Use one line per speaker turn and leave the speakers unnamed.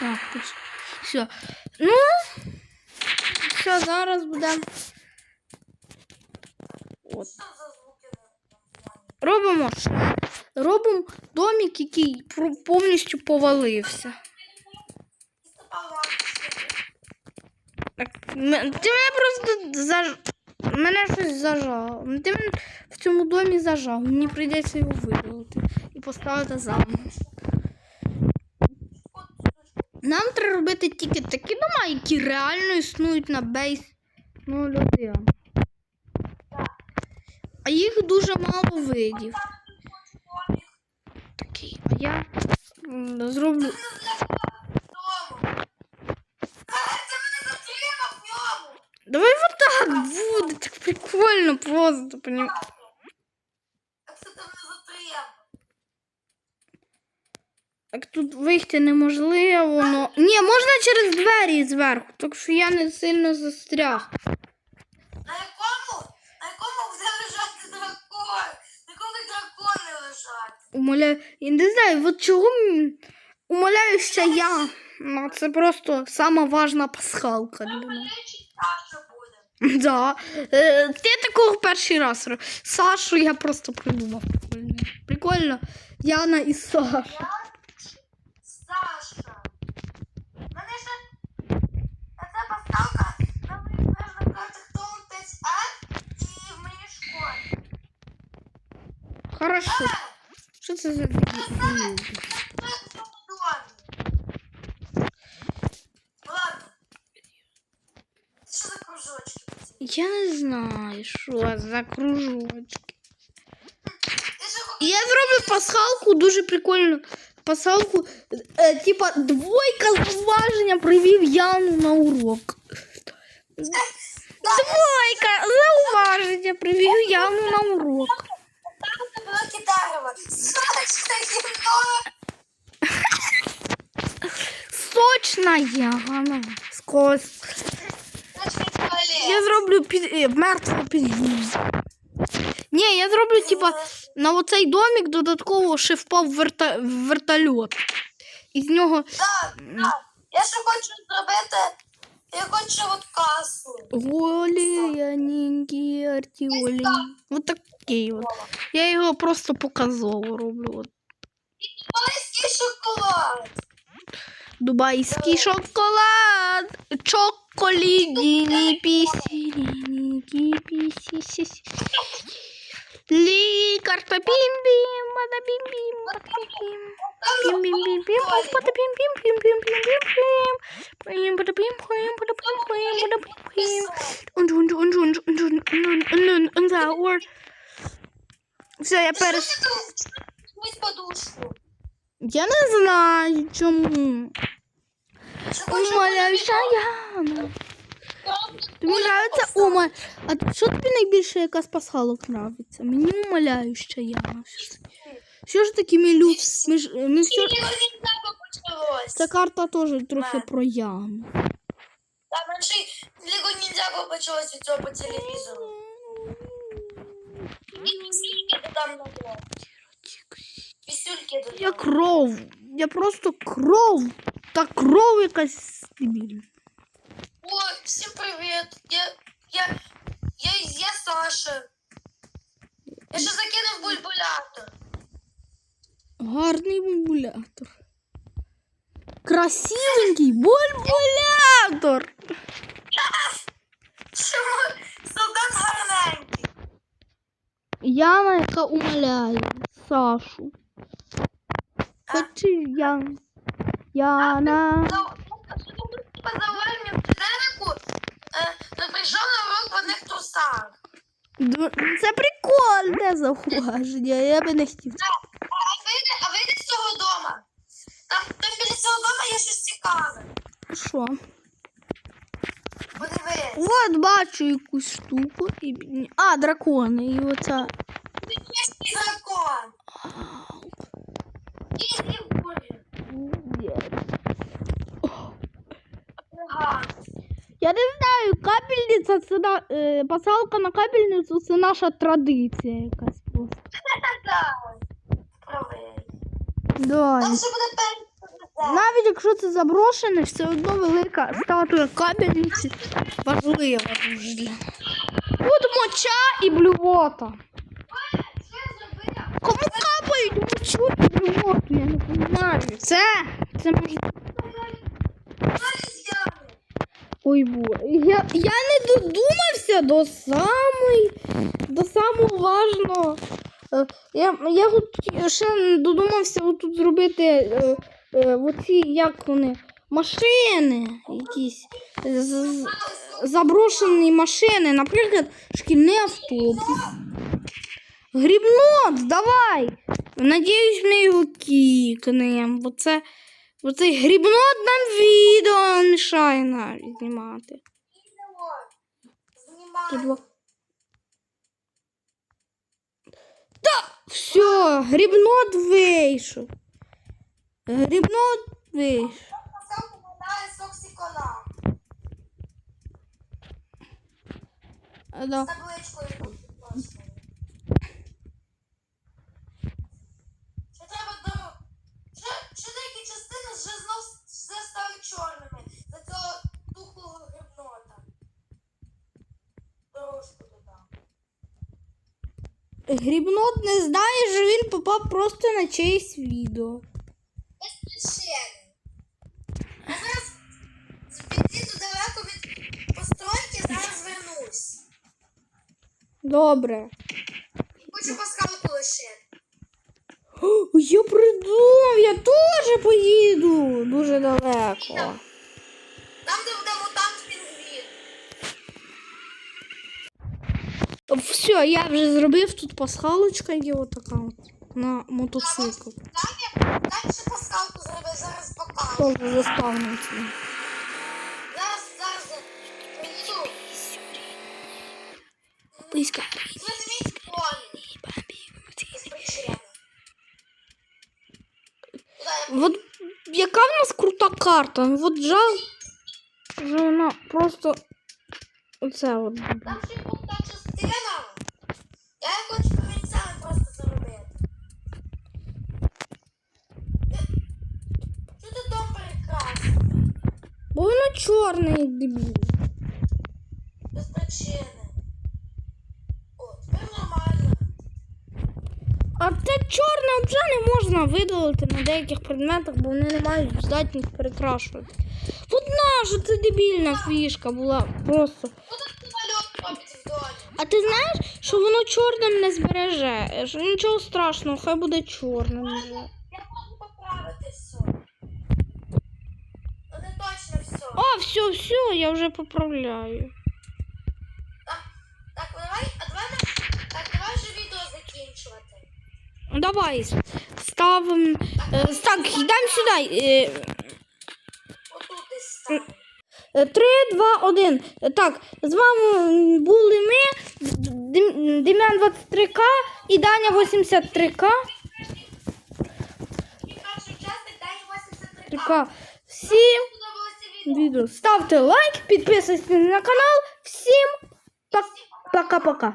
Так, все. Ну, все, зараз будемо. От.
Що?
Робимо. що? Робимо домик, який повністю повалився. Ти мене просто заж... Мене щось зажало. Ти мене в цьому домі зажав. Мені прийдеться його видалити і поставити заново. Нам треба робити тільки такі дома, які реально існують на бейс ну, людей. А їх дуже мало видів. Такий. А я зроблю. Давай вот так буде, так прикольно просто, понім... Так тут вийти неможливо, но... Ні, можна через двері зверху, так що я не сильно застряг.
На якому? На якому буде лежати дракон? На якому дракони лежать?
Умоляю, я не знаю, от чого м- умоляюся я. Ну, це просто сама важна пасхалка для мене.
Буде.
Да. Е, ти такого перший раз. Сашу я просто придумав. Прикольно. Яна і. Саша.
домі. Ладно. Що за кружочки?
Я не знаю, що за кружочки.
Я ще хочу
І Я зроблю пасхалку дуже прикольну. Пасхалку, е, типа двойка зауваження привів Яну на урок. Двойка зауваження привів Яну на урок.
Там було китарево. Саша, гімно.
Сочна Яна. Скось. Я зроблю під, е, мертву під'їзд. Ні, я зроблю, типа, на оцей домик додатково ще впав верта... вертольот. І нього
Так, так. Я ще хочу зробити. Я хочу от касу.
голі, яненькі, артіолі. От такий от. Я його просто показово роблю. От.
Майський шоколад.
Дубайський шоколад. Чоколідіні пісіні пісі. Лікар та бім-бім, мада бім-бім, бім-бім. Бім бім бім бім пата бім бім бім бім бім бім бім. Бім пата бім. Und und und und und und und und unser Ohr. Все, я перес...
Подушку.
Я не знаю чому. Умоляюся, Яна. Тобі нравиться ума. А що тобі найбільше яка з пасхалок нравиться? Мені умоляюща Яна. Що ж таки ми лю... Ми ж... Ми все...
Його.
Ця карта теж трохи про Яну.
Там ще Лего нельзя почалось від цього по телевізору. І там.
Я кров. Я просто кров. Та кров якась дебільна.
Ой, всім привіт. Я, я, я, я Саша. Я ще закинув бульбулятор.
Гарний бульбулятор. Красивенький бульбулятор.
Чому солдат гарненький?
Яна, яка умоляє Сашу. Хоче Ян. Яна.
По завданню Денеку е, прийшов на урок в одних трусах.
Це прикольне зауваження. Я би не хотів.
А вийди, а вийди з цього дома. Там, там біля цього дома є щось цікаве.
Що?
Подивись.
От бачу якусь штуку. І... А, дракони. І оця.
Є дракон. І і в
Я не знаю, капельниця це на... е, пасалка на капельницю це наша традиція якась просто.
Так. Правий.
Да.
Там ще буде
Навіть якщо це заброшене, все одно велика статуя кабельниці важлива дуже для. От моча і блювота. Кому капають мочу і блювоту, я не розумію. Це, це може. Ой, бо. Я, я не додумався до самої, до самого важного. Е, Я, я от ще додумався тут зробити е, оці, як вони, машини якісь. Заброшені машини, наприклад, шкільний автобус. Грібнот, давай! Надіюсь, ми його кікнемо, бо це. Бо цей грібнот нам відео мішає навіть знімати. Два- Все, грібнот вийшов. А, да.
З табличкою. Ще треба до... Ще, ще деякі частини вже знов все стали чорними. За цього тухлого грибнота. Дорожку додам.
Грібнот не знає, що він попав просто на чиєсь відео.
Без причини. Я зараз підійду далеко від постройки, зараз вернусь.
Добре.
Хочу пасхалку лишити.
О, я придумав, я теж поїду дуже далеко.
Там, де буде мутант пінгвін.
Все, я вже зробив тут пасхалочка є отака от на мотоцикл.
Там я там ще пасхалку зробив, зараз покажу.
Теж заставниця.
Зараз, зараз я приїду.
Близько.
Візьміть коні. Без причини. Куди я
От яка в нас крута карта? Ну, От жаль, що вона просто оце от.
Там ще крута частина. Я хочу комісями просто заробити. Що ти дом перекрасив?
Бо воно чорне, як вже не можна видалити на деяких предметах, бо вони не мають здатність перекрашувати. От наша це дебільна фішка була просто. А ти знаєш, що воно чорним не збереже? Що нічого страшного, хай буде чорним вже.
Я можу поправити все. Не точно все.
А, все, все, я вже поправляю.
Так, так, давай, а давай, на- так, давай вже відео закінчувати.
Ну, Давай ставимо. е, Так, йдемо сюди. Е, е, Три, два, один. Так, з вами були ми, Дем'ян 23К і Даня 83К.
І перший учасник дає 83
Така. Всім
відео.
Ставте лайк, підписуйтесь на канал. Всім пока-пока.